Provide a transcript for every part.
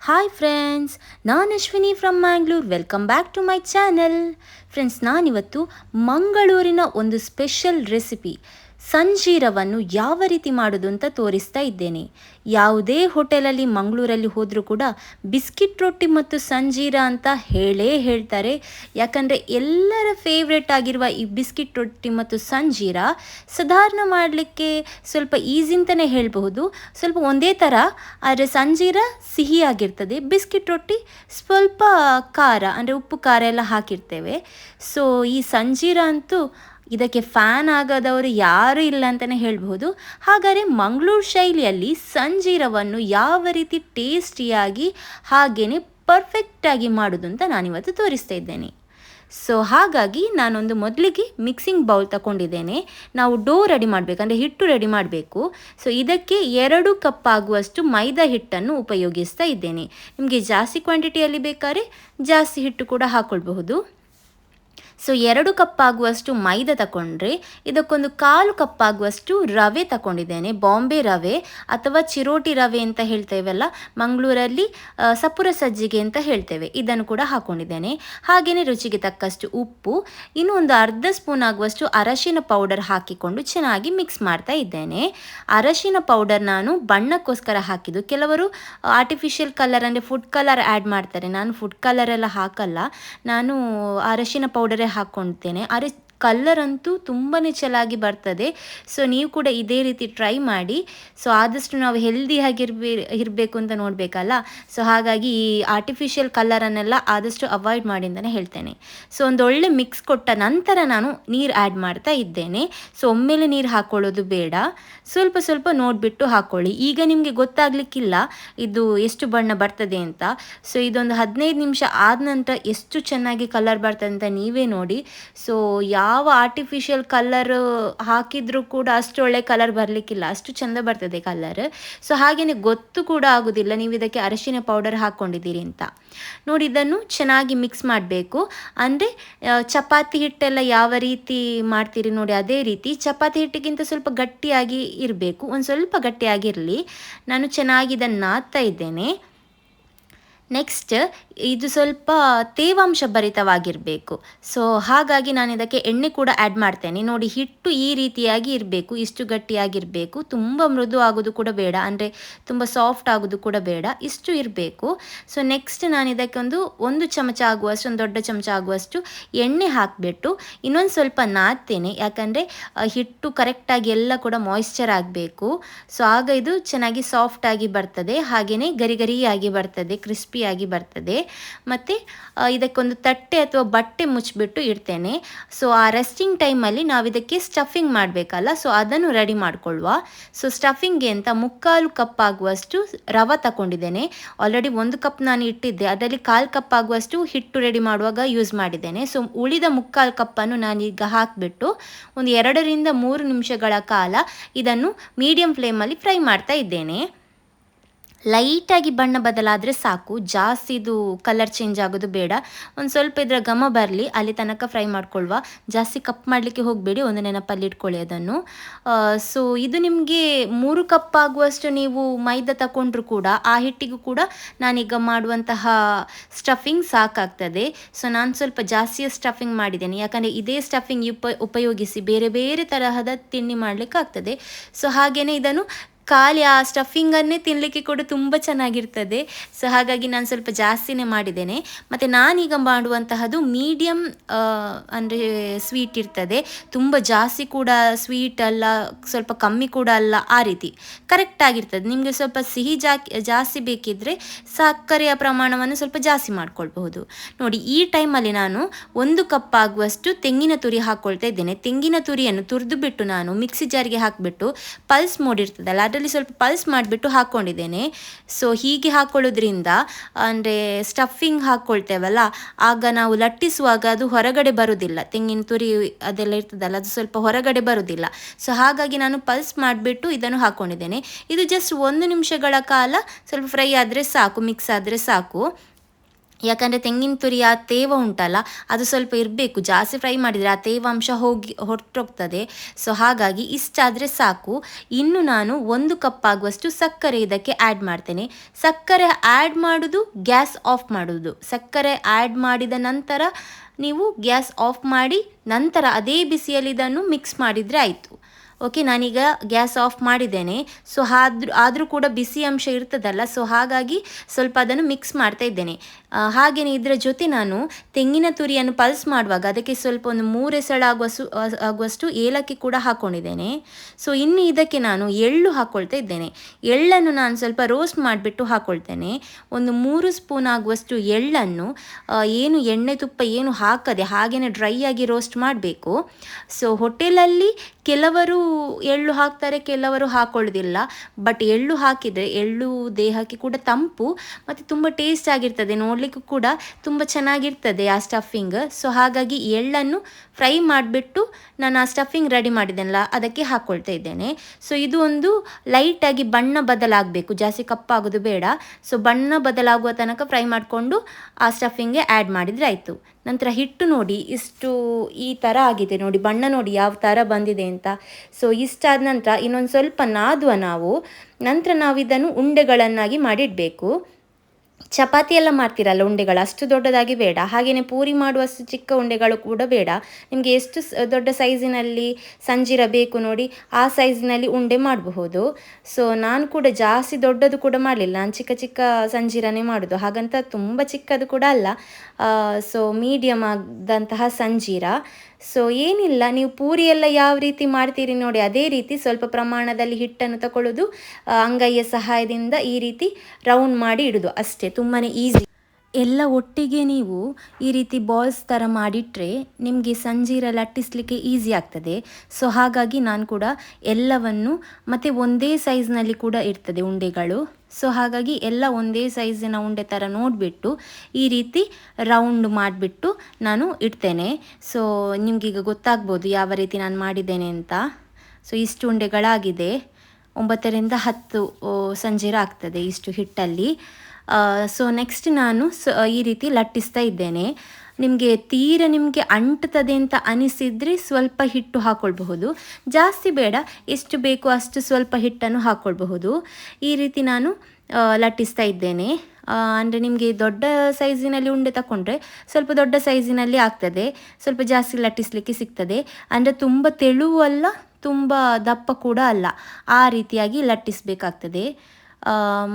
Hi friends ನಾನು Ashwini from Mangalore welcome back to my channel friends ನಾನಿವತ್ತು ಮಂಗಳೂರಿನ ಒಂದು ಸ್ಪೆಷಲ್ ರೆಸಿಪಿ ಸಂಜೀರವನ್ನು ಯಾವ ರೀತಿ ಮಾಡೋದು ಅಂತ ತೋರಿಸ್ತಾ ಇದ್ದೇನೆ. ಯಾವುದೇ ಹೋಟೆಲಲ್ಲಿ, ಮಂಗಳೂರಲ್ಲಿ ಹೋದರೂ ಕೂಡ ಬಿಸ್ಕಿಟ್ ರೊಟ್ಟಿ ಮತ್ತು ಸಂಜೀರ ಅಂತ ಹೇಳೇ ಹೇಳ್ತಾರೆ. ಯಾಕಂದರೆ ಎಲ್ಲರ ಫೇವ್ರೆಟ್ ಆಗಿರುವ ಈ ಬಿಸ್ಕಿಟ್ ರೊಟ್ಟಿ ಮತ್ತು ಸಂಜೀರ ಸಾಧಾರಣ ಮಾಡಲಿಕ್ಕೆ ಸ್ವಲ್ಪ ಈಸಿ ಅಂತಲೇ ಹೇಳಬಹುದು. ಸ್ವಲ್ಪ ಒಂದೇ ಥರ ಆದರೆ ಸಂಜೀರ ಸಿಹಿಯಾಗಿರ್ತದೆ. ಬಿಸ್ಕಿಟ್ ರೊಟ್ಟಿ ಸ್ವಲ್ಪ ಖಾರ, ಅಂದರೆ ಉಪ್ಪು ಖಾರ ಎಲ್ಲ ಹಾಕಿರ್ತೇವೆ. ಸೊ ಈ ಸಂಜೀರ ಅಂತೂ ಇದಕ್ಕೆ ಫ್ಯಾನ್ ಆಗದವರು ಯಾರೂ ಇಲ್ಲ ಅಂತಲೇ ಹೇಳಬಹುದು. ಹಾಗಾದರೆ ಮಂಗಳೂರು ಶೈಲಿಯಲ್ಲಿ ಸಂಜೀರವನ್ನು ಯಾವ ರೀತಿ ಟೇಸ್ಟಿಯಾಗಿ ಹಾಗೇ ಪರ್ಫೆಕ್ಟಾಗಿ ಮಾಡೋದು ಅಂತ ನಾನಿವತ್ತು ತೋರಿಸ್ತಾ ಇದ್ದೇನೆ. ಸೊ ಹಾಗಾಗಿ ನಾನೊಂದು ಮೊದಲಿಗೆ ಮಿಕ್ಸಿಂಗ್ ಬೌಲ್ ತಗೊಂಡಿದ್ದೇನೆ ನಾವು ಡೋ ರೆಡಿ ಮಾಡಬೇಕು, ಅಂದರೆ ಹಿಟ್ಟು ರೆಡಿ ಮಾಡಬೇಕು. ಸೊ ಇದಕ್ಕೆ ಎರಡು ಕಪ್ ಆಗುವಷ್ಟು ಮೈದಾ ಹಿಟ್ಟನ್ನು ಉಪಯೋಗಿಸ್ತಾ ಇದ್ದೇನೆ. ನಿಮಗೆ ಜಾಸ್ತಿ ಕ್ವಾಂಟಿಟಿಯಲ್ಲಿ ಬೇಕಾದ್ರೆ ಜಾಸ್ತಿ ಹಿಟ್ಟು ಕೂಡ ಹಾಕ್ಕೊಳ್ಬಹುದು ಸೊ ಎರಡು ಕಪ್ ಆಗುವಷ್ಟು ಮೈದಾ ತಗೊಂಡ್ರೆ ಇದಕ್ಕೊಂದು ಕಾಲು ಕಪ್ ಆಗುವಷ್ಟು ರವೆ ತಗೊಂಡಿದ್ದೇನೆ ಬಾಂಬೆ ರವೆ ಅಥವಾ ಚಿರೋಟಿ ರವೆ ಅಂತ ಹೇಳ್ತೇವಲ್ಲ, ಮಂಗಳೂರಲ್ಲಿ ಸಪುರ ಸಜ್ಜಿಗೆ ಅಂತ ಹೇಳ್ತೇವೆ. ಇದನ್ನು ಕೂಡ ಹಾಕೊಂಡಿದ್ದೇನೆ. ಹಾಗೆಯೇ ರುಚಿಗೆ ತಕ್ಕಷ್ಟು ಉಪ್ಪು, ಇನ್ನು ಒಂದು ಅರ್ಧ ಸ್ಪೂನ್ ಆಗುವಷ್ಟು ಅರಶಿನ ಪೌಡರ್ ಹಾಕಿಕೊಂಡು ಚೆನ್ನಾಗಿ ಮಿಕ್ಸ್ ಮಾಡ್ತಾ ಇದ್ದೇನೆ. ಅರಶಿನ ಪೌಡರ್ ನಾನು ಬಣ್ಣಕ್ಕೋಸ್ಕರ ಹಾಕಿದ್ದು. ಕೆಲವರು ಆರ್ಟಿಫಿಷಿಯಲ್ ಕಲರ್ ಅಂದರೆ ಫುಡ್ ಕಲರ್ ಆ್ಯಡ್ ಮಾಡ್ತಾರೆ. ನಾನು ಫುಡ್ ಕಲರ್ ಎಲ್ಲ ಹಾಕಲ್ಲ. ನಾನು ಅರಶಿನ ಪೌಡರೇ ಹಾಕ್ಕೊಳ್ತೇನೆ ಆದರೆ ಕಲ್ಲರ್ ಅಂತೂ ತುಂಬಾ ಚೆನ್ನಾಗಿ ಬರ್ತದೆ. ಸೊ ನೀವು ಕೂಡ ಇದೇ ರೀತಿ ಟ್ರೈ ಮಾಡಿ. ಸೊ ಆದಷ್ಟು ನಾವು ಹೆಲ್ದಿಯಾಗಿರ್ಬೇ ಇರಬೇಕು ಅಂತ ನೋಡಬೇಕಲ್ಲ? ಸೊ ಹಾಗಾಗಿ ಈ ಆರ್ಟಿಫಿಷಿಯಲ್ ಕಲರನ್ನೆಲ್ಲ ಆದಷ್ಟು ಅವಾಯ್ಡ್ ಮಾಡಿ ಅಂತಲೇ ಹೇಳ್ತೇನೆ. ಸೊ ಒಂದು ಒಳ್ಳೆ ಮಿಕ್ಸ್ ಕೊಟ್ಟ ನಂತರ ನಾನು ನೀರು ಆ್ಯಡ್ ಮಾಡ್ತಾ ಇದ್ದೇನೆ. ಸೊ ಒಮ್ಮೆಲೆ ನೀರು ಹಾಕ್ಕೊಳ್ಳೋದು ಬೇಡ. ಸ್ವಲ್ಪ ಸ್ವಲ್ಪ ನೋಡಿಬಿಟ್ಟು ಹಾಕ್ಕೊಳ್ಳಿ ಈಗ ನಿಮಗೆ ಗೊತ್ತಾಗಲಿಕ್ಕಿಲ್ಲ ಇದು ಎಷ್ಟು ಬಣ್ಣ ಬರ್ತದೆ ಅಂತ. ಸೊ ಇದೊಂದು ಹದಿನೈದು ನಿಮಿಷ ಆದ ನಂತರ ಎಷ್ಟು ಚೆನ್ನಾಗಿ ಕಲರ್ ಬರ್ತದೆ ಅಂತ ನೀವೇ ನೋಡಿ. ಸೊ ಯಾವ ಯಾವ ಆರ್ಟಿಫಿಷಿಯಲ್ ಕಲರ್ ಹಾಕಿದರೂ ಕೂಡ ಅಷ್ಟು ಒಳ್ಳೆ ಕಲರ್ ಬರಲಿಕ್ಕಿಲ್ಲ, ಅಷ್ಟು ಚೆಂದ ಬರ್ತದೆ ಕಲರ್ ಸೊ ಹಾಗೆಯೇ ಗೊತ್ತು ಕೂಡ ಆಗೋದಿಲ್ಲ, ನೀವು ಇದಕ್ಕೆ ಅರಶಿನ ಪೌಡರ್ ಹಾಕೊಂಡಿದ್ದೀರಿ ಅಂತ. ನೋಡಿ, ಇದನ್ನು ಚೆನ್ನಾಗಿ ಮಿಕ್ಸ್ ಮಾಡಬೇಕು. ಅಂದರೆ ಚಪಾತಿ ಹಿಟ್ಟೆಲ್ಲ ಯಾವ ರೀತಿ ಮಾಡ್ತೀರಿ ನೋಡಿ, ಅದೇ ರೀತಿ. ಚಪಾತಿ ಹಿಟ್ಟಿಗಿಂತ ಸ್ವಲ್ಪ ಗಟ್ಟಿಯಾಗಿ ಇರಬೇಕು. ಒಂದು ಸ್ವಲ್ಪ ಗಟ್ಟಿಯಾಗಿರಲಿ. ನಾನು ಚೆನ್ನಾಗಿ ಇದನ್ನು ನಾದ್ತಾ ಇದ್ದೇನೆ. ನೆಕ್ಸ್ಟ್ ಇದು ಸ್ವಲ್ಪ ತೇವಾಂಶ ಭರಿತವಾಗಿರಬೇಕು. ಸೊ ಹಾಗಾಗಿ ನಾನು ಇದಕ್ಕೆ ಎಣ್ಣೆ ಕೂಡ ಆ್ಯಡ್ ಮಾಡ್ತೇನೆ. ನೋಡಿ, ಹಿಟ್ಟು ಈ ರೀತಿಯಾಗಿ ಇರಬೇಕು, ಇಷ್ಟು ಗಟ್ಟಿಯಾಗಿರಬೇಕು. ತುಂಬ ಮೃದು ಆಗೋದು ಕೂಡ ಬೇಡ, ಅಂದರೆ ತುಂಬ ಸಾಫ್ಟ್ ಆಗೋದು ಕೂಡ ಬೇಡ, ಇಷ್ಟು ಇರಬೇಕು. ಸೊ ನೆಕ್ಸ್ಟ್ ನಾನು ಇದಕ್ಕೆ ಒಂದು ಒಂದು ಚಮಚ ಆಗುವಷ್ಟು, ಒಂದು ದೊಡ್ಡ ಚಮಚ ಆಗುವಷ್ಟು ಎಣ್ಣೆ ಹಾಕಿಬಿಟ್ಟು ಇನ್ನೊಂದು ಸ್ವಲ್ಪ ನಾದ್ತೇನೆ. ಯಾಕಂದರೆ ಹಿಟ್ಟು ಕರೆಕ್ಟಾಗಿ ಎಲ್ಲ ಕೂಡ ಮಾಯಿಶ್ಚರ್ ಆಗಬೇಕು. ಸೊ ಆಗ ಇದು ಚೆನ್ನಾಗಿ ಸಾಫ್ಟಾಗಿ ಬರ್ತದೆ. ಹಾಗೆಯೇ ಗರಿಗರಿಯಾಗಿ ಬರ್ತದೆ ಕ್ರಿಸ್ಪಿಯಾಗಿ ಬರ್ತದೆ. ಮತ್ತು ಇದಕ್ಕೊಂದು ತಟ್ಟೆ ಅಥವಾ ಬಟ್ಟೆ ಮುಚ್ಚಿಬಿಟ್ಟು ಇಡ್ತೇನೆ. ಸೊ ಆ ರೆಸ್ಟಿಂಗ್ ಟೈಮಲ್ಲಿ ನಾವು ಇದಕ್ಕೆ ಸ್ಟಫಿಂಗ್ ಮಾಡಬೇಕಲ್ಲ ಸೊ ಅದನ್ನು ರೆಡಿ ಮಾಡಿಕೊಳ್ಳುವ ಸೊ ಸ್ಟಫಿಂಗ್ಗೆ ಅಂತ ಮುಕ್ಕಾಲು ಕಪ್ ಆಗುವಷ್ಟು ರವ ತಗೊಂಡಿದ್ದೇನೆ ಆಲ್ರೆಡಿ ಒಂದು ಕಪ್ ನಾನು ಇಟ್ಟಿದ್ದೆ. ಅದರಲ್ಲಿ ಕಾಲು ಕಪ್ ಆಗುವಷ್ಟು ಹಿಟ್ಟು ರೆಡಿ ಮಾಡುವಾಗ ಯೂಸ್ ಮಾಡಿದ್ದೇನೆ. ಸೊ ಉಳಿದ ಮುಕ್ಕಾಲು ಕಪ್ಪನ್ನು ನಾನೀಗ ಹಾಕಿಬಿಟ್ಟು ಒಂದು ಎರಡರಿಂದ ಮೂರು ನಿಮಿಷಗಳ ಕಾಲ ಇದನ್ನು ಮೀಡಿಯಂ ಫ್ಲೇಮಲ್ಲಿ ಫ್ರೈ ಮಾಡ್ತಾ ಇದ್ದೇನೆ. ಲೈಟಾಗಿ ಬಣ್ಣ ಬದಲಾದರೆ ಸಾಕು. ಜಾಸ್ತಿ ಇದು ಕಲರ್ ಚೇಂಜ್ ಆಗೋದು ಬೇಡ. ಒಂದು ಸ್ವಲ್ಪ ಇದರ ಘಮ ಬರಲಿ, ಅಲ್ಲಿ ತನಕ ಫ್ರೈ ಮಾಡ್ಕೊಳ್ವ. ಜಾಸ್ತಿ ಕಪ್ ಮಾಡಲಿಕ್ಕೆ ಹೋಗಬೇಡಿ, ಒಂದು ನೆನಪಲ್ಲಿ ಇಟ್ಕೊಳ್ಳಿ ಅದನ್ನು. ಸೊ ಇದು ನಿಮಗೆ ಮೂರು ಕಪ್ ಆಗುವಷ್ಟು ನೀವು ಮೈದಾ ತಗೊಂಡ್ರು ಕೂಡ, ಆ ಹಿಟ್ಟಿಗೂ ಕೂಡ ನಾನೀಗ ಮಾಡುವಂತಹ ಸ್ಟಫಿಂಗ್ ಸಾಕಾಗ್ತದೆ. ಸೊ ನಾನು ಸ್ವಲ್ಪ ಜಾಸ್ತಿಯ ಸ್ಟಫಿಂಗ್ ಮಾಡಿದ್ದೇನೆ. ಯಾಕಂದರೆ ಇದೇ ಸ್ಟಫಿಂಗ್ ಉಪ, ಉಪಯೋಗಿಸಿ ಬೇರೆ ಬೇರೆ ತರಹದ ತಿಂಡಿ ಮಾಡಲಿಕ್ಕೆ ಆಗ್ತದೆ ಸೊ ಹಾಗೆಯೇ ಇದನ್ನು ಖಾಲಿ ಆ ಸ್ಟಫಿಂಗನ್ನೇ ತಿನ್ನಲಿಕ್ಕೆ ಕೂಡ ತುಂಬ ಚೆನ್ನಾಗಿರ್ತದೆ. ಸೊ ಹಾಗಾಗಿ ನಾನು ಸ್ವಲ್ಪ ಜಾಸ್ತಿನೇ ಮಾಡಿದ್ದೇನೆ. ಮತ್ತು ನಾನೀಗ ಮಾಡುವಂತಹದ್ದು ಮೀಡಿಯಮ್ ಅಂದರೆ ಸ್ವೀಟ್ ಇರ್ತದೆ. ತುಂಬ ಜಾಸ್ತಿ ಕೂಡ ಸ್ವೀಟ್ ಅಲ್ಲ, ಸ್ವಲ್ಪ ಕಮ್ಮಿ ಕೂಡ ಅಲ್ಲ, ಆ ರೀತಿ. ಕರೆಕ್ಟಾಗಿರ್ತದೆ ನಿಮಗೆ ಸ್ವಲ್ಪ ಸಿಹಿ ಜಾಸ್ತಿ ಬೇಕಿದ್ದರೆ ಸಕ್ಕರೆಯ ಪ್ರಮಾಣವನ್ನು ಸ್ವಲ್ಪ ಜಾಸ್ತಿ ಮಾಡ್ಕೊಳ್ಬಹುದು. ನೋಡಿ, ಈ ಟೈಮಲ್ಲಿ ನಾನು ಒಂದು ಕಪ್ ಆಗುವಷ್ಟು ತೆಂಗಿನ ತುರಿ ಹಾಕ್ಕೊಳ್ತಾ ಇದ್ದೇನೆ. ತೆಂಗಿನ ತುರಿಯನ್ನು ತುರಿದು ಬಿಟ್ಟು ನಾನು ಮಿಕ್ಸಿ ಜಾರಿಗೆ ಹಾಕಿಬಿಟ್ಟು, ಪಲ್ಸ್ ಮೂಡಿರ್ತದಲ್ಲ ಅದರಲ್ಲಿ ಸ್ವಲ್ಪ ಪಲ್ಸ್ ಮಾಡಿಬಿಟ್ಟು ಹಾಕ್ಕೊಂಡಿದ್ದೇನೆ ಸೊ ಹೀಗೆ ಹಾಕ್ಕೊಳ್ಳೋದ್ರಿಂದ ಅಂದರೆ ಸ್ಟಫಿಂಗ್ ಹಾಕ್ಕೊಳ್ತೇವಲ್ಲ ಆಗ ನಾವು ಲಟ್ಟಿಸುವಾಗ ಅದು ಹೊರಗಡೆ ಬರೋದಿಲ್ಲ. ತೆಂಗಿನ ತುರಿ ಅದೆಲ್ಲ ಇರ್ತದಲ್ಲ, ಅದು ಸ್ವಲ್ಪ ಹೊರಗಡೆ ಬರೋದಿಲ್ಲ. ಸೊ ಹಾಗಾಗಿ ನಾನು ಪಲ್ಸ್ ಮಾಡಿಬಿಟ್ಟು ಇದನ್ನು ಹಾಕ್ಕೊಂಡಿದ್ದೇನೆ ಇದು ಜಸ್ಟ್ ಒಂದು ನಿಮಿಷಗಳ ಕಾಲ, ಸ್ವಲ್ಪ ಫ್ರೈ ಆದರೆ ಸಾಕು ಮಿಕ್ಸ್ ಆದರೆ ಸಾಕು. ಯಾಕಂದರೆ ತೆಂಗಿನ ತುರಿಯ ತೇವ ಉಂಟಲ್ಲ, ಅದು ಸ್ವಲ್ಪ ಇರಬೇಕು. ಜಾಸ್ತಿ ಫ್ರೈ ಮಾಡಿದರೆ ಆ ತೇವಾಂಶ ಹೋಗಿ, ಹೊರಟೋಗ್ತದೆ. ಸೊ ಹಾಗಾಗಿ ಇಷ್ಟಾದರೆ ಸಾಕು. ಇನ್ನು ನಾನು ಒಂದು ಕಪ್ ಆಗುವಷ್ಟು ಸಕ್ಕರೆ ಇದಕ್ಕೆ ಆ್ಯಡ್ ಮಾಡ್ತೇನೆ. ಸಕ್ಕರೆ ಆ್ಯಡ್ ಮಾಡೋದು, ಗ್ಯಾಸ್ ಆಫ್ ಮಾಡೋದು. ಸಕ್ಕರೆ ಆ್ಯಡ್ ಮಾಡಿದ ನಂತರ ನೀವು ಗ್ಯಾಸ್ ಆಫ್ ಮಾಡಿ, ನಂತರ ಅದೇ ಬಿಸಿಯಲ್ಲಿ ಇದನ್ನು ಮಿಕ್ಸ್ ಮಾಡಿದರೆ ಆಯಿತು. ಓಕೆ ನಾನೀಗ ಗ್ಯಾಸ್ ಆಫ್ ಮಾಡಿದ್ದೇನೆ. ಸೊ ಆದ್ರೂ, ಆದರೂ ಕೂಡ ಬಿಸಿ ಅಂಶ ಇರ್ತದಲ್ಲ ಸೊ ಹಾಗಾಗಿ ಸ್ವಲ್ಪ ಅದನ್ನು ಮಿಕ್ಸ್ ಮಾಡ್ತಾ ಇದ್ದೇನೆ. ಹಾಗೆಯೇ ಇದರ ಜೊತೆ ನಾನು ತೆಂಗಿನ ತುರಿಯನ್ನು ಪಲ್ಸ್ ಮಾಡುವಾಗ ಅದಕ್ಕೆ ಸ್ವಲ್ಪ ಒಂದು ಮೂರು ಎಸಳಾಗುವಷ್ಟು ಆಗುವಷ್ಟು ಏಲಕ್ಕಿ ಕೂಡ ಹಾಕ್ಕೊಂಡಿದ್ದೇನೆ ಸೊ ಇನ್ನು ಇದಕ್ಕೆ ನಾನು ಎಳ್ಳು ಹಾಕ್ಕೊಳ್ತಾ ಇದ್ದೇನೆ. ಎಳ್ಳನ್ನು ನಾನು ಸ್ವಲ್ಪ ರೋಸ್ಟ್ ಮಾಡಿಬಿಟ್ಟು ಹಾಕ್ಕೊಳ್ತೇನೆ ಒಂದು ಮೂರು ಸ್ಪೂನ್ ಆಗುವಷ್ಟು ಎಳ್ಳನ್ನು ಏನು ಎಣ್ಣೆ ತುಪ್ಪ ಏನು ಹಾಕದೆ ಹಾಗೆಯೇ ಡ್ರೈ ಆಗಿ ರೋಸ್ಟ್ ಮಾಡಬೇಕು. ಸೊ ಹೋಟೆಲಲ್ಲಿ ಕೆಲವರು ಎಳ್ಳು ಹಾಕ್ತಾರೆ, ಕೆಲವರು ಹಾಕೊಳ್ಳೋದಿಲ್ಲ. ಬಟ್ ಎಳ್ಳು ಹಾಕಿದರೆ ಎಳ್ಳು ದೇಹಕ್ಕೆ ಕೂಡ ತಂಪು, ಮತ್ತು ತುಂಬ ಟೇಸ್ಟ್ ಆಗಿರ್ತದೆ. ನೋಡಲಿಕ್ಕೂ ಕೂಡ ತುಂಬ ಚೆನ್ನಾಗಿರ್ತದೆ ಆ ಸ್ಟಫಿಂಗ್ ಸೊ ಹಾಗಾಗಿ ಎಳ್ಳನ್ನು ಫ್ರೈ ಮಾಡಿಬಿಟ್ಟು ನಾನು ಆ ಸ್ಟಫಿಂಗ್ ರೆಡಿ ಮಾಡಿದ್ದೆನಲ್ಲ ಅದಕ್ಕೆ ಹಾಕ್ಕೊಳ್ತಾ ಇದ್ದೇನೆ. ಸೊ ಇದು ಒಂದು ಲೈಟಾಗಿ ಬಣ್ಣ ಬದಲಾಗಬೇಕು, ಜಾಸ್ತಿ ಕಪ್ಪಾಗೋದು ಬೇಡ. ಸೊ ಬಣ್ಣ ಬದಲಾಗುವ ತನಕ ಫ್ರೈ ಮಾಡಿಕೊಂಡು ಆ ಸ್ಟಫಿಂಗ್ಗೆ ಆ್ಯಡ್ ಮಾಡಿದರೆ ಆಯಿತು. ನಂತರ ಹಿಟ್ಟು ನೋಡಿ, ಇಷ್ಟು ಈ ಥರ ಆಗಿದೆ ನೋಡಿ, ಬಣ್ಣ ನೋಡಿ ಯಾವ ಥರ ಬಂದಿದೆ ಅಂತ. ಸೊ ಇಷ್ಟಾದ ನಂತರ ಇನ್ನೊಂದು ಸ್ವಲ್ಪ ನಾದುವ ನಾವು, ನಂತರ ನಾವು ಇದನ್ನು ಉಂಡೆಗಳನ್ನಾಗಿ ಮಾಡಿಡಬೇಕು. ಚಪಾತಿ ಎಲ್ಲ ಮಾಡ್ತೀರಲ್ಲ ಉಂಡೆಗಳು? ಅಷ್ಟು ದೊಡ್ಡದಾಗಿ ಬೇಡ. ಹಾಗೆಯೇ ಪೂರಿ ಮಾಡುವಷ್ಟು ಚಿಕ್ಕ ಉಂಡೆಗಳು ಕೂಡ ಬೇಡ. ನಿಮಗೆ ಎಷ್ಟು ದೊಡ್ಡ ಸೈಜಿನಲ್ಲಿ ಸಂಜೀರ ಬೇಕು ನೋಡಿ ಆ ಸೈಜಿನಲ್ಲಿ ಉಂಡೆ ಮಾಡಬಹುದು. ಸೊ ನಾನು ಕೂಡ ಜಾಸ್ತಿ ದೊಡ್ಡದು ಕೂಡ ಮಾಡಲಿಲ್ಲ. ನಾನು ಚಿಕ್ಕ ಚಿಕ್ಕ ಸಂಜೀರನೇ ಮಾಡೋದು. ಹಾಗಂತ ತುಂಬ ಚಿಕ್ಕದು ಕೂಡ ಅಲ್ಲ. ಸೊ ಮೀಡಿಯಮ್ ಆದಂತಹ ಸಂಜೀರ. ಸೊ ಏನಿಲ್ಲ, ನೀವು ಪೂರಿ ಎಲ್ಲ ಯಾವ ರೀತಿ ಮಾಡ್ತೀರಿ ನೋಡಿ, ಅದೇ ರೀತಿ ಸ್ವಲ್ಪ ಪ್ರಮಾಣದಲ್ಲಿ ಹಿಟ್ಟನ್ನು ತಗೊಳ್ಳೋದು ಅಂಗೈಯ ಸಹಾಯದಿಂದ ಈ ರೀತಿ ರೌಂಡ್ ಮಾಡಿ ಇಡೋದು ಅಷ್ಟೇ ತುಂಬಾ ಈಸಿ ಎಲ್ಲ ಒಟ್ಟಿಗೆ ನೀವು ಈ ರೀತಿ ಬಾಲ್ಸ್ ಥರ ಮಾಡಿಟ್ರೆ ನಿಮಗೆ ಸಂಜೀರ ಲಟ್ಟಿಸಲಿಕ್ಕೆ ಈಸಿ ಆಗ್ತದೆ. ಸೊ ಹಾಗಾಗಿ ನಾನು ಕೂಡ ಎಲ್ಲವನ್ನು ಮತ್ತು ಒಂದೇ ಸೈಜ್ನಲ್ಲಿ ಕೂಡ ಇರ್ತದೆ ಉಂಡೆಗಳು. ಸೊ ಹಾಗಾಗಿ ಎಲ್ಲ ಒಂದೇ ಸೈಜಿನ ಉಂಡೆ ಥರ ನೋಡಿಬಿಟ್ಟು ಈ ರೀತಿ ರೌಂಡ್ ಮಾಡಿಬಿಟ್ಟು ನಾನು ಇಡ್ತೇನೆ. ಸೊ ನಿಮಗೀಗ ಗೊತ್ತಾಗ್ಬೋದು ಯಾವ ರೀತಿ ನಾನು ಮಾಡಿದ್ದೇನೆ ಅಂತ. ಸೊ ಇಷ್ಟು ಉಂಡೆಗಳಾಗಿದೆ. ಒಂಬತ್ತರಿಂದ ಹತ್ತು ಸಂಜೀರ ಆಗ್ತದೆ ಇಷ್ಟು ಹಿಟ್ಟಲ್ಲಿ. ಸೊ ನೆಕ್ಸ್ಟ್ ನಾನು ಈ ರೀತಿ ಲಟ್ಟಿಸ್ತಾ ಇದ್ದೇನೆ. ನಿಮಗೆ ತೀರ ನಿಮಗೆ ಅಂಟುತ್ತದೆ ಅಂತ ಅನಿಸಿದರೆ ಸ್ವಲ್ಪ ಹಿಟ್ಟು ಹಾಕ್ಕೊಳ್ಬಹುದು ಜಾಸ್ತಿ ಬೇಡ, ಎಷ್ಟು ಬೇಕು ಅಷ್ಟು ಸ್ವಲ್ಪ ಹಿಟ್ಟನ್ನು ಹಾಕ್ಕೊಳ್ಬಹುದು ಈ ರೀತಿ ನಾನು ಲಟ್ಟಿಸ್ತಾ ಇದ್ದೇನೆ. ಅಂದರೆ ನಿಮಗೆ ದೊಡ್ಡ ಸೈಜಿನಲ್ಲಿ ಉಂಡೆ ತಗೊಂಡ್ರೆ ಸ್ವಲ್ಪ ದೊಡ್ಡ ಸೈಜಿನಲ್ಲಿ ಆಗ್ತದೆ. ಸ್ವಲ್ಪ ಜಾಸ್ತಿ ಲಟ್ಟಿಸಲಿಕ್ಕೆ ಸಿಗ್ತದೆ. ಅಂದರೆ ತುಂಬ ತೆಳುವಲ್ಲ, ತುಂಬ ದಪ್ಪ ಕೂಡ ಅಲ್ಲ. ಆ ರೀತಿಯಾಗಿ ಲಟ್ಟಿಸಬೇಕಾಗ್ತದೆ.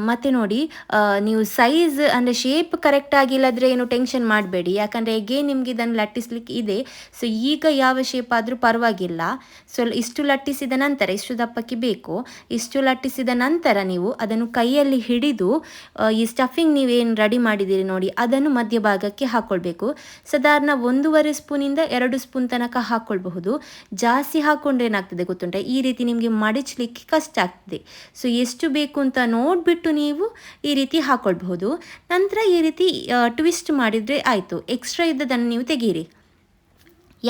ಮತ್ತು ನೋಡಿ ನೀವು ಸೈಜ್ ಅಂದರೆ ಶೇಪ್ ಕರೆಕ್ಟ್ ಆಗಿಲ್ಲದ್ರೆ ಏನು ಟೆನ್ಷನ್ ಮಾಡಬೇಡಿ. ಯಾಕಂದರೆ ಹೇಗೆ ನಿಮಗೆ ಇದನ್ನು ಲಟ್ಟಿಸ್ಲಿಕ್ಕೆ ಇದೆ. ಸೊ ಈಗ ಯಾವ ಶೇಪ್ ಆದರೂ ಪರವಾಗಿಲ್ಲ. ಸೊ ಇಷ್ಟು ಲಟ್ಟಿಸಿದ ನಂತರ, ಇಷ್ಟು ದಪ್ಪಕ್ಕೆ ಬೇಕು. ಇಷ್ಟು ಲಟ್ಟಿಸಿದ ನಂತರ ನೀವು ಅದನ್ನು ಕೈಯಲ್ಲಿ ಹಿಡಿದು ಈ ಸ್ಟಫಿಂಗ್ ನೀವೇನು ರೆಡಿ ಮಾಡಿದ್ದೀರಿ ನೋಡಿ, ಅದನ್ನು ಮಧ್ಯಭಾಗಕ್ಕೆ ಹಾಕ್ಕೊಳ್ಬೇಕು ಸಾಧಾರಣ ಒಂದೂವರೆ ಸ್ಪೂನಿಂದ ಎರಡು ಸ್ಪೂನ್ ತನಕ ಹಾಕ್ಕೊಳ್ಬಹುದು ಜಾಸ್ತಿ ಹಾಕ್ಕೊಂಡ್ರೆ ಏನಾಗ್ತದೆ ಗೊತ್ತುಂಟ? ಈ ರೀತಿ ನಿಮಗೆ ಮಡಚಲಿಕ್ಕೆ ಕಷ್ಟ ಆಗ್ತದೆ. ಸೊ ಎಷ್ಟು ಬೇಕು ಅಂತ ನೋಡಿಬಿಟ್ಟು ನೀವು ಈ ರೀತಿ ಹಾಕ್ಕೊಳ್ಬಹುದು ನಂತರ ಈ ರೀತಿ ಟ್ವಿಸ್ಟ್ ಮಾಡಿದರೆ ಆಯಿತು. ಎಕ್ಸ್ಟ್ರಾ ಇದ್ದದನ್ನು ನೀವು ತೆಗೀರಿ.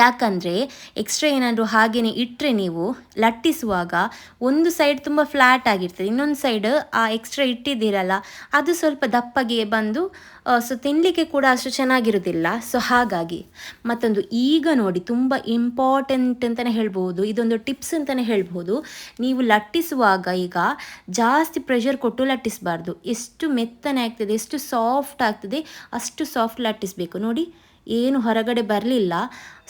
ಯಾಕಂದರೆ ಎಕ್ಸ್ಟ್ರಾ ಏನಾದರೂ ಹಾಗೆಯೇ ಇಟ್ಟರೆ ನೀವು ಲಟ್ಟಿಸುವಾಗ ಒಂದು ಸೈಡ್ ತುಂಬ ಫ್ಲ್ಯಾಟ್ ಆಗಿರ್ತದೆ. ಇನ್ನೊಂದು ಸೈಡ್ ಆ ಎಕ್ಸ್ಟ್ರಾ ಇಟ್ಟಿದ್ದೀರಲ್ಲ, ಅದು ಸ್ವಲ್ಪ ದಪ್ಪಗೆ ಬಂದು ಸೊ ತಿನ್ನಲಿಕ್ಕೆ ಕೂಡ ಅಷ್ಟು ಚೆನ್ನಾಗಿರೋದಿಲ್ಲ. ಸೊ ಹಾಗಾಗಿ ಮತ್ತೊಂದು ಈಗ ನೋಡಿ ತುಂಬ ಇಂಪಾರ್ಟೆಂಟ್ ಅಂತಲೇ ಹೇಳ್ಬೋದು ಇದೊಂದು ಟಿಪ್ಸ್ ಅಂತಲೇ ಹೇಳ್ಬೋದು ನೀವು ಲಟ್ಟಿಸುವಾಗ ಈಗ ಜಾಸ್ತಿ ಪ್ರೆಷರ್ ಕೊಟ್ಟು ಲಟ್ಟಿಸಬಾರ್ದು. ಎಷ್ಟು ಮೆತ್ತನೆ ಆಗ್ತದೆ, ಎಷ್ಟು ಸಾಫ್ಟ್ ಆಗ್ತದೆ, ಅಷ್ಟು ಸಾಫ್ಟ್ ಲಟ್ಟಿಸಬೇಕು. ನೋಡಿ, ಏನು ಹೊರಗಡೆ ಬರಲಿಲ್ಲ.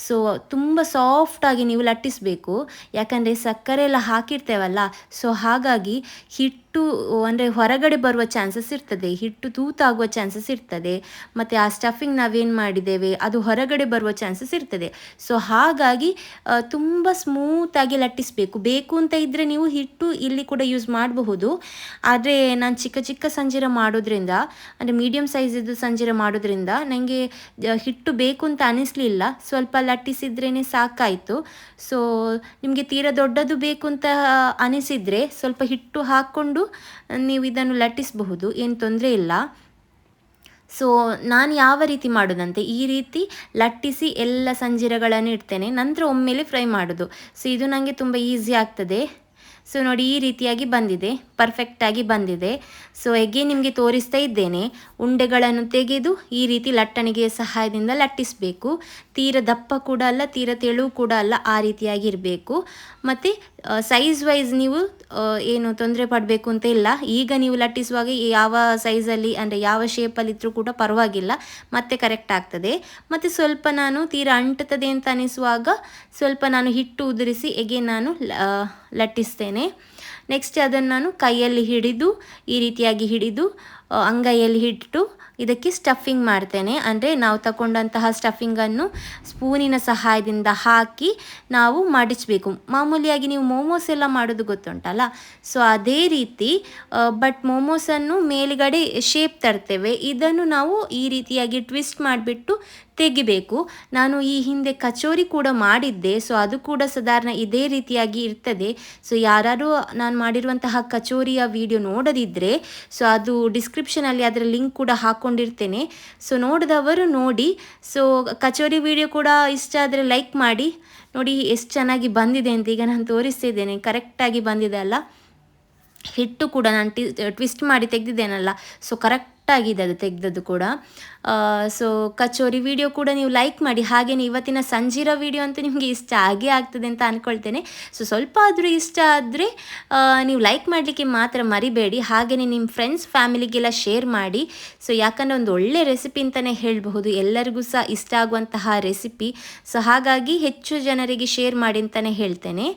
ಸೊ ತುಂಬ ಸಾಫ್ಟಾಗಿ ನೀವು ಲಟ್ಟಿಸಬೇಕು. ಯಾಕಂದರೆ ಸಕ್ಕರೆ ಎಲ್ಲ ಹಾಕಿರ್ತೇವಲ್ಲ ಸೊ ಹಾಗಾಗಿ ಹಿಟ್ಟು, ಅಂದರೆ ಹೊರಗಡೆ ಬರುವ ಚಾನ್ಸಸ್ ಇರ್ತದೆ. ಹಿಟ್ಟು ತೂತಾಗುವ ಚಾನ್ಸಸ್ ಇರ್ತದೆ. ಮತ್ತು ಆ ಸ್ಟಫಿಂಗ್ ನಾವೇನು ಮಾಡಿದ್ದೇವೆ, ಅದು ಹೊರಗಡೆ ಬರುವ ಚಾನ್ಸಸ್ ಇರ್ತದೆ. ಸೊ ಹಾಗಾಗಿ ತುಂಬ ಸ್ಮೂತಾಗಿ ಲಟ್ಟಿಸಬೇಕು. ಬೇಕು ಅಂತ ಇದ್ದರೆ ನೀವು ಹಿಟ್ಟು ಇಲ್ಲಿ ಕೂಡ ಯೂಸ್ ಮಾಡಬಹುದು. ಆದರೆ ನಾನು ಚಿಕ್ಕ ಚಿಕ್ಕ ಸಂಜೀರ ಮಾಡೋದ್ರಿಂದ, ಅಂದರೆ ಮೀಡಿಯಮ್ ಸೈಜಿದ್ದು ಸಂಜೀರ ಮಾಡೋದ್ರಿಂದ ನನಗೆ ಹಿಟ್ಟು ಬೇಕು ಅಂತ ಅನಿಸ್ಲಿಲ್ಲ. ಸ್ವಲ್ಪ ಲಟ್ಟಿಸಿದ್ರೇ ಸಾಕಾಯಿತು. ಸೊ ನಿಮಗೆ ತೀರಾ ದೊಡ್ಡದು ಬೇಕು ಅಂತ ಅನಿಸಿದರೆ ಸ್ವಲ್ಪ ಹಿಟ್ಟು ಹಾಕ್ಕೊಂಡು ನೀವು ಇದನ್ನು ಲಟ್ಟಿಸಬಹುದು, ಏನು ತೊಂದರೆ ಇಲ್ಲ. ಸೊ ನಾನು ಯಾವ ರೀತಿ ಮಾಡೋದಂತೆ? ಈ ರೀತಿ ಲಟ್ಟಿಸಿ ಎಲ್ಲ ಸಂಜೀರಗಳನ್ನು ಇಡ್ತೇನೆ, ನಂತರ ಒಮ್ಮೆಲೆ ಫ್ರೈ ಮಾಡೋದು. ಸೊ ಇದು ನನಗೆ ತುಂಬ ಈಸಿ ಆಗ್ತದೆ. ಸೊ ನೋಡಿ ಈ ರೀತಿಯಾಗಿ ಬಂದಿದೆ. ಪರ್ಫೆಕ್ಟಾಗಿ ಬಂದಿದೆ. ಸೊ ಹೆಗ್ಗೆ ನಿಮಗೆ ತೋರಿಸ್ತಾ ಇದ್ದೇನೆ. ಉಂಡೆಗಳನ್ನು ತೆಗೆದು ಈ ರೀತಿ ಲಟ್ಟಣಿಗೆಯ ಸಹಾಯದಿಂದ ಲಟ್ಟಿಸಬೇಕು. ತೀರ ದಪ್ಪ ಕೂಡ ಅಲ್ಲ, ತೀರ ತೆಳು ಕೂಡ ಅಲ್ಲ, ಆ ರೀತಿಯಾಗಿ ಇರಬೇಕು. ಮತ್ತು ಸೈಜ್ ವೈಸ್ ನೀವು ಏನು ತೊಂದರೆ ಪಡಬೇಕು ಅಂತ ಇಲ್ಲ. ಈಗ ನೀವು ಲಟ್ಟಿಸುವಾಗ ಯಾವ ಸೈಜಲ್ಲಿ ಅಂದರೆ ಯಾವ ಶೇಪಲ್ಲಿ ಇದ್ರೂ ಕೂಡ ಪರವಾಗಿಲ್ಲ. ಮತ್ತೆ ಕರೆಕ್ಟ್ ಆಗ್ತದೆ. ಮತ್ತು ಸ್ವಲ್ಪ ನಾನು ತೀರ ಅಂಟುತ್ತದೆ ಅಂತ ಅನಿಸುವಾಗ ಸ್ವಲ್ಪ ನಾನು ಹಿಟ್ಟು ಉದುರಿಸಿ ಎಗೆ ನಾನು ಲಟ್ಟಿಸ್ತೇನೆ. ನೆಕ್ಸ್ಟ್ ಅದನ್ನು ನಾನು ಕೈಯಲ್ಲಿ ಹಿಡಿದು ಈ ರೀತಿಯಾಗಿ ಹಿಡಿದು ಅಂಗೈಯಲ್ಲಿ ಹಿಟ್ಟು ಇದಕ್ಕೆ ಸ್ಟಫಿಂಗ್ ಮಾಡ್ತೇನೆ. ಅಂದರೆ ನಾವು ತಗೊಂಡಂತಹ ಸ್ಟಫಿಂಗನ್ನು ಸ್ಪೂನಿನ ಸಹಾಯದಿಂದ ಹಾಕಿ ನಾವು ಮಡಚಬೇಕು. ಮಾಮೂಲಿಯಾಗಿ ನೀವು ಮೋಮೋಸ್ ಎಲ್ಲ ಮಾಡೋದು ಗೊತ್ತುಂಟಲ್ಲ? ಸೊ ಅದೇ ರೀತಿ ಬಟ್ ಮೋಮೋಸನ್ನು ಮೇಲುಗಡೆ ಶೇಪ್ ತರ್ತೇವೆ. ಇದನ್ನು ನಾವು ಈ ರೀತಿಯಾಗಿ ಟ್ವಿಸ್ಟ್ ಮಾಡಿಬಿಟ್ಟು ತೆಗಿಬೇಕು. ನಾನು ಈ ಹಿಂದೆ ಕಚೋರಿ ಕೂಡ ಮಾಡಿದ್ದೆ. ಸೊ ಅದು ಕೂಡ ಸಾಧಾರಣ ಇದೇ ರೀತಿಯಾಗಿ ಇರ್ತದೆ. ಸೊ ಯಾರು ನಾನು ಮಾಡಿರುವಂತಹ ಕಚೋರಿಯ ವಿಡಿಯೋ ನೋಡದಿದ್ದರೆ ಸೊ ಅದು ಡಿಸ್ಕ್ರಿಪ್ಷನಲ್ಲಿ ಅದರ ಲಿಂಕ್ ಕೂಡ ಹಾಕ್ಕೊಂಡಿರ್ತೇನೆ ಸೊ ನೋಡಿದವರು ನೋಡಿ. ಸೊ ಕಚೋರಿ ವಿಡಿಯೋ ಕೂಡ ಇಷ್ಟ ಆದರೆ ಲೈಕ್ ಮಾಡಿ. ನೋಡಿ ಎಷ್ಟು ಚೆನ್ನಾಗಿ ಬಂದಿದೆ ಅಂತ ಈಗ ನಾನು ತೋರಿಸ್ತಿದ್ದೇನೆ. ಕರೆಕ್ಟಾಗಿ ಬಂದಿದೆ ಅಲ್ಲ? ಹಿಟ್ಟು ಕೂಡ ನಾನು ಟ್ವಿಸ್ಟ್ ಮಾಡಿ ತೆಗೆದಿದ್ದೇನಲ್ಲ? ಸೊ ಕರೆಕ್ಟಾಗಿದೆ ಅದು ತೆಗೆದದ್ದು ಕೂಡ. ಸೊ ಕಚೋರಿ ವಿಡಿಯೋ ಕೂಡ ನೀವು ಲೈಕ್ ಮಾಡಿ. ಹಾಗೆಯೇ ಇವತ್ತಿನ ಸಂಜೀರ ವಿಡಿಯೋ ಅಂತೂ ನಿಮಗೆ ಇಷ್ಟ ಆಗೇ ಆಗ್ತದೆ ಅಂತ ಅಂದ್ಕೊಳ್ತೇನೆ ಸೊ ಸ್ವಲ್ಪ ಆದರೂ ಇಷ್ಟ ಆದರೆ ನೀವು ಲೈಕ್ ಮಾಡಲಿಕ್ಕೆ ಮಾತ್ರ ಮರಿಬೇಡಿ. ಹಾಗೆಯೇ ನಿಮ್ಮ ಫ್ರೆಂಡ್ಸ್ ಫ್ಯಾಮಿಲಿಗೆಲ್ಲ ಶೇರ್ ಮಾಡಿ. ಸೊ ಯಾಕಂದರೆ ಒಂದು ಒಳ್ಳೆ ರೆಸಿಪಿ ಅಂತಲೇ ಹೇಳಬಹುದು. ಎಲ್ಲರಿಗೂ ಸಹ ಇಷ್ಟ ಆಗುವಂತಹ ರೆಸಿಪಿ ಸೊ ಹಾಗಾಗಿ ಹೆಚ್ಚು ಜನರಿಗೆ ಶೇರ್ ಮಾಡಿ ಅಂತಲೇ ಹೇಳ್ತೇನೆ.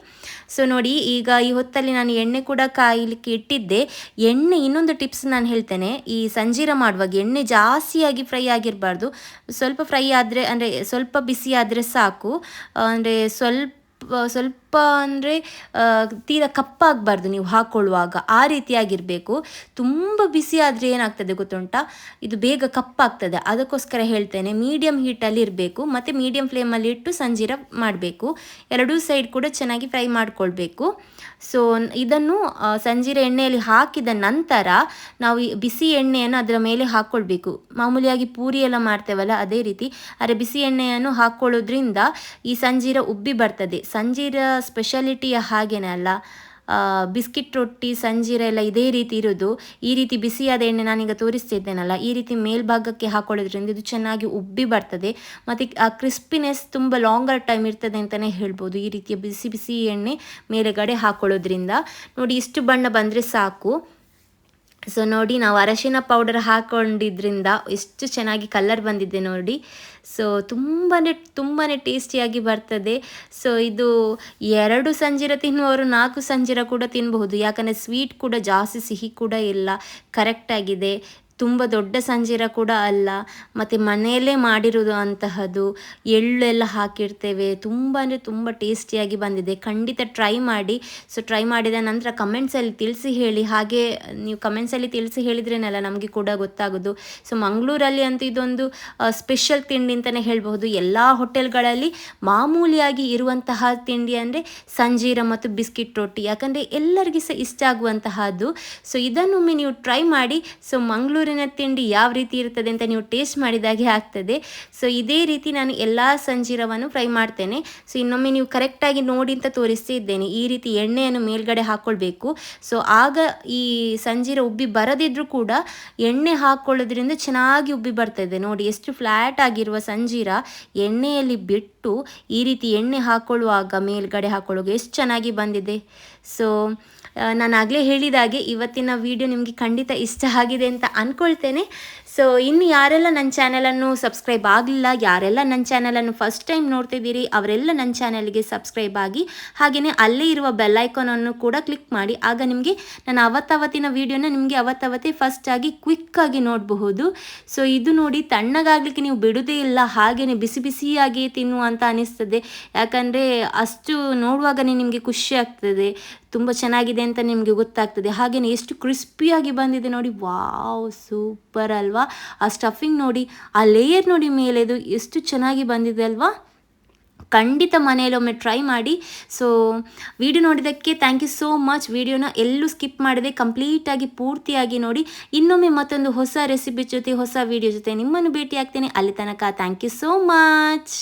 ಸೊ ನೋಡಿ, ಈಗ ಈ ಹೊತ್ತಲ್ಲಿ ನಾನು ಎಣ್ಣೆ ಕೂಡ ಕಾಯಲಿಕ್ಕೆ ಇಟ್ಟಿದ್ದೆ. ಎಣ್ಣೆ ಇನ್ನೊಂದು ಟಿಪ್ಸ್ ನಾನು ಹೇಳ್ತೇನೆ. ಈ ಸಂಜೀರ ಮಾಡುವಾಗ ಎಣ್ಣೆ ಜಾಸ್ತಿಯಾಗಿ ಫ್ರೈ ಆಗಿರಬಾರ್ದು. ಸ್ವಲ್ಪ ಫ್ರೈ ಆದರೆ, ಅಂದರೆ ಸ್ವಲ್ಪ ಬಿಸಿ ಆದರೆ ಸಾಕು. ಅಂದರೆ ಸ್ವಲ್ಪ ಸ್ವಲ್ಪ ಅಂದರೆ ತೀರಾ ಕಪ್ಪಾಗಬಾರ್ದು ನೀವು ಹಾಕ್ಕೊಳ್ಳುವಾಗ ಆ ರೀತಿಯಾಗಿರಬೇಕು. ತುಂಬ ಬಿಸಿ ಆದರೆ ಏನಾಗ್ತದೆ ಗೊತ್ತುಂಟಾ? ಇದು ಬೇಗ ಕಪ್ಪಾಗ್ತದೆ. ಅದಕ್ಕೋಸ್ಕರ ಹೇಳ್ತೇನೆ ಮೀಡಿಯಮ್ ಹೀಟಲ್ಲಿ ಇರಬೇಕು, ಮತ್ತು ಮೀಡಿಯಮ್ ಫ್ಲೇಮಲ್ಲಿ ಇಟ್ಟು ಸಂಜೀರ ಮಾಡಬೇಕು. ಎರಡೂ ಸೈಡ್ ಕೂಡ ಚೆನ್ನಾಗಿ ಫ್ರೈ ಮಾಡಿಕೊಳ್ಬೇಕು. ಸೊ ಇದನ್ನು ಸಂಜೀರ ಎಣ್ಣೆಯಲ್ಲಿ ಹಾಕಿದ ನಂತರ ನಾವು ಬಿಸಿ ಎಣ್ಣೆಯನ್ನು ಅದರ ಮೇಲೆ ಹಾಕ್ಕೊಳ್ಬೇಕು ಮಾಮೂಲಿಯಾಗಿ ಪೂರಿ ಎಲ್ಲ ಮಾಡ್ತೇವಲ್ಲ, ಅದೇ ರೀತಿ. ಆದರೆ ಬಿಸಿ ಎಣ್ಣೆಯನ್ನು ಹಾಕ್ಕೊಳ್ಳೋದ್ರಿಂದ ಈ ಸಂಜೀರ ಉಬ್ಬಿ ಬರ್ತದೆ. ಸಂಜೀರ ಸ್ಪೆಷಾಲಿಟಿಯ ಹಾಗೇನೆ ಅಲ್ಲ. ಬಿಸ್ಕಿಟ್ ರೊಟ್ಟಿ, ಸಂಜೀರ ಎಲ್ಲ ಇದೇ ರೀತಿ ಇರೋದು. ಈ ರೀತಿ ಬಿಸಿಯಾದ ಎಣ್ಣೆ ನಾನೀಗ ತೋರಿಸ್ತಿದ್ದೇನಲ್ಲ, ಈ ರೀತಿ ಮೇಲ್ಭಾಗಕ್ಕೆ ಹಾಕೊಳ್ಳೋದ್ರಿಂದ ಇದು ಚೆನ್ನಾಗಿ ಉಬ್ಬಿ ಬರ್ತದೆ. ಮತ್ತು ಆ ಕ್ರಿಸ್ಪಿನೆಸ್ ತುಂಬ ಲಾಂಗರ್ ಟೈಮ್ ಇರ್ತದೆ ಅಂತಲೇ ಹೇಳ್ಬೋದು. ಈ ರೀತಿಯ ಬಿಸಿ ಬಿಸಿ ಎಣ್ಣೆ ಮೇಲೆಗಡೆ ಹಾಕೊಳ್ಳೋದ್ರಿಂದ. ನೋಡಿ, ಇಷ್ಟು ಬಣ್ಣ ಬಂದರೆ ಸಾಕು. ಸೊ ನೋಡಿ, ನಾವು ಅರಶಿನ ಪೌಡರ್ ಹಾಕೊಂಡಿದ್ರಿಂದ ಎಷ್ಟು ಚೆನ್ನಾಗಿ ಕಲರ್ ಬಂದಿದೆ ನೋಡಿ. ಸೊ ತುಂಬಾ ತುಂಬಾ ಟೇಸ್ಟಿಯಾಗಿ ಬರ್ತದೆ. ಸೊ ಇದು ಎರಡು ಸಂಜೀರ ತಿನ್ನುವವರು ನಾಲ್ಕು ಸಂಜೀರ ಕೂಡ ತಿನ್ನಬಹುದು ಯಾಕಂದರೆ ಸ್ವೀಟ್ ಕೂಡ ಜಾಸ್ತಿ ಸಿಹಿ ಕೂಡ ಇಲ್ಲ. ಕರೆಕ್ಟಾಗಿದೆ ತುಂಬ ದೊಡ್ಡ ಸಂಜೀರ ಕೂಡ ಅಲ್ಲ. ಮತ್ತು ಮನೆಯಲ್ಲೇ ಮಾಡಿರೋದು ಅಂತಹದ್ದು ಎಳ್ಳೆಲ್ಲ ಹಾಕಿರ್ತೇವೆ. ತುಂಬ ಅಂದರೆ ತುಂಬ ಟೇಸ್ಟಿಯಾಗಿ ಬಂದಿದೆ. ಖಂಡಿತ ಟ್ರೈ ಮಾಡಿ. ಸೊ ಟ್ರೈ ಮಾಡಿದ ನಂತರ ಕಮೆಂಟ್ಸಲ್ಲಿ ತಿಳಿಸಿ ಹೇಳಿ. ಹಾಗೆ ನೀವು ಕಮೆಂಟ್ಸಲ್ಲಿ ತಿಳಿಸಿ ಹೇಳಿದ್ರೇನಲ್ಲ ನಮಗೆ ಕೂಡ ಗೊತ್ತಾಗೋದು. ಸೊ ಮಂಗಳೂರಲ್ಲಿ ಅಂತೂ ಇದೊಂದು ಸ್ಪೆಷಲ್ ತಿಂಡಿ ಅಂತಲೇ ಹೇಳಬಹುದು. ಎಲ್ಲ ಹೋಟೆಲ್ಗಳಲ್ಲಿ ಮಾಮೂಲಿಯಾಗಿ ಇರುವಂತಹ ತಿಂಡಿ ಅಂದರೆ ಸಂಜೀರ ಮತ್ತು ಬಿಸ್ಕಿಟ್ ರೊಟ್ಟಿ. ಯಾಕಂದರೆ ಎಲ್ಲರಿಗೂ ಸಹ ಇಷ್ಟ ಆಗುವಂತಹದ್ದು ಸೊ ಇದನ್ನೊಮ್ಮೆ ನೀವು ಟ್ರೈ ಮಾಡಿ. ಸೊ ಮಂಗಳೂರಿನ ತಿಂಡಿ ಯಾವ ರೀತಿ ಇರ್ತದೆ ಅಂತ ನೀವು ಟೇಸ್ಟ್ ಮಾಡಿದಾಗೆ ಆಗ್ತದೆ. ಸೊ ಇದೇ ರೀತಿ ನಾನು ಎಲ್ಲ ಸಂಜೀರವನ್ನು ಫ್ರೈ ಮಾಡ್ತೇನೆ. ಸೊ ಇನ್ನೊಮ್ಮೆ ನೀವು ಕರೆಕ್ಟಾಗಿ ನೋಡಿ ಅಂತ ತೋರಿಸ್ತಾ ಇದ್ದೇನೆ. ಈ ರೀತಿ ಎಣ್ಣೆಯನ್ನು ಮೇಲ್ಗಡೆ ಹಾಕ್ಕೊಳ್ಬೇಕು ಸೊ ಆಗ ಈ ಸಂಜೀರ ಉಬ್ಬಿ ಬರದಿದ್ರೂ ಕೂಡ ಎಣ್ಣೆ ಹಾಕ್ಕೊಳ್ಳೋದ್ರಿಂದ ಚೆನ್ನಾಗಿ ಉಬ್ಬಿ ಬರ್ತದೆ. ನೋಡಿ, ಎಷ್ಟು ಫ್ಲ್ಯಾಟ್ ಆಗಿರುವ ಸಂಜೀರ ಎಣ್ಣೆಯಲ್ಲಿ ಬಿಟ್ಟು ಈ ರೀತಿ ಎಣ್ಣೆ ಹಾಕ್ಕೊಳ್ಳುವಾಗ ಮೇಲ್ಗಡೆ ಹಾಕ್ಕೊಳ್ಳುವಾಗ ಎಷ್ಟು ಚೆನ್ನಾಗಿ ಬಂದಿದೆ. ಸೊ ನಾನು ಆಗಲೇ ಹೇಳಿದಾಗೆ ಇವತ್ತಿನ ವಿಡಿಯೋ ನಿಮಗೆ ಖಂಡಿತ ಇಷ್ಟ ಆಗಿದೆ ಅಂತ ಅಂದ್ಕೊಳ್ತೇನೆ ಸೊ ಇನ್ನು ಯಾರೆಲ್ಲ ನನ್ನ ಚಾನಲನ್ನು ಸಬ್ಸ್ಕ್ರೈಬ್ ಆಗಲಿಲ್ಲ, ಯಾರೆಲ್ಲ ನನ್ನ ಚಾನಲನ್ನು ಫಸ್ಟ್ ಟೈಮ್ ನೋಡ್ತಿದ್ದೀರಿ, ಅವರೆಲ್ಲ ನನ್ನ ಚಾನಲ್ಗೆ ಸಬ್ಸ್ಕ್ರೈಬ್ ಆಗಿ ಹಾಗೆಯೇ ಅಲ್ಲೇ ಇರುವ ಬೆಲ್ ಐಕಾನನ್ನು ಕೂಡ ಕ್ಲಿಕ್ ಮಾಡಿ. ಆಗ ನಿಮಗೆ ನಾನು ಅವತ್ತಾವತ್ತಿನ ವಿಡಿಯೋನ ನಿಮಗೆ ಅವತ್ತಾವತ್ತೇ ಫಸ್ಟ್ ಆಗಿ ಕ್ವಿಕ್ಕಾಗಿ ನೋಡಬಹುದು. ಸೊ ಇದು ನೋಡಿ ತಣ್ಣಗಾಗಲಿಕ್ಕೆ ನೀವು ಬಿಡುವುದೇ ಇಲ್ಲ, ಹಾಗೆಯೇ ಬಿಸಿ ಬಿಸಿಯಾಗಿ ತಿನ್ನು ಅಂತ ಅನಿಸ್ತದೆ. ಯಾಕಂದರೆ ಅಷ್ಟು ನೋಡುವಾಗಲೇ ನಿಮಗೆ ಖುಷಿ ಆಗ್ತದೆ, ತುಂಬ ಚೆನ್ನಾಗಿದೆ ಅಂತ ನಿಮಗೆ ಗೊತ್ತಾಗ್ತದೆ. ಹಾಗೆಯೇ ಎಷ್ಟು ಕ್ರಿಸ್ಪಿಯಾಗಿ ಬಂದಿದೆ ನೋಡಿ, ವಾವ್, ಸೂಪರ್ ಅಲ್ವಾ? ಆ ಸ್ಟಫಿಂಗ್ ನೋಡಿ, ಆ ಲೇಯರ್ ನೋಡಿ ಮೇಲೆದು ಎಷ್ಟು ಚೆನ್ನಾಗಿ ಬಂದಿದೆ ಅಲ್ವಾ? ಖಂಡಿತ ಮನೆಯಲ್ಲೊಮ್ಮೆ ಟ್ರೈ ಮಾಡಿ. ಸೊ ವಿಡಿಯೋ ನೋಡಿದ್ದಕ್ಕೆ ಥ್ಯಾಂಕ್ ಯು ಸೋ ಮಚ್ ವಿಡಿಯೋನ ಎಲ್ಲೂ ಸ್ಕಿಪ್ ಮಾಡದೆ ಕಂಪ್ಲೀಟಾಗಿ ಪೂರ್ತಿಯಾಗಿ ನೋಡಿ, ಇನ್ನೊಮ್ಮೆ ಮತ್ತೊಂದು ಹೊಸ ರೆಸಿಪಿ ಜೊತೆ, ಹೊಸ ವಿಡಿಯೋ ಜೊತೆ ನಿಮ್ಮನ್ನು ಭೇಟಿ ಆಗ್ತೇನೆ ಅಲ್ಲಿ ತನಕ ಥ್ಯಾಂಕ್ ಯು ಸೋ ಮಚ್